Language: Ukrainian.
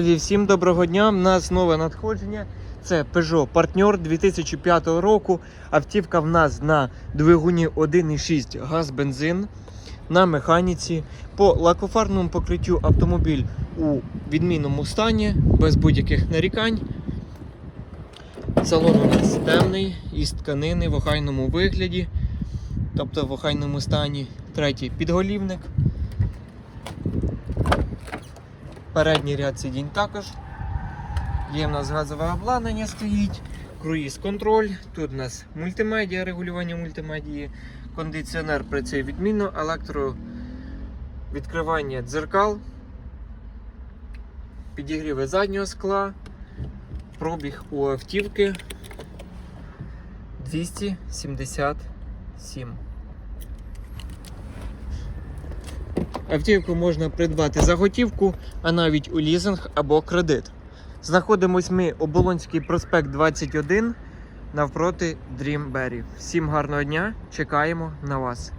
Всім доброго дня. У нас нове надходження. Це Peugeot Partner 2005 року. Автівка в нас на двигуні 1,6 газ бензин на механіці. По лакофарному покриттю автомобіль у відмінному стані, без будь-яких нарікань. Салон у нас темний, із тканини в охайному вигляді, тобто в охайному стані. Третій підголівник. Передній ряд сидінь також. Є в нас газове обладнання стоїть, круїз контроль. Тут у нас мультимедіа, регулювання мультимедії, кондиціонер працює відмінно, електро відкривання дзеркал, підігріви заднього скла, пробіг у автівки 277. Автівку можна придбати за готівку, а навіть у лізинг або кредит. Знаходимось ми Оболонський проспект 21 навпроти Дрімбері. Всім гарного дня, чекаємо на вас.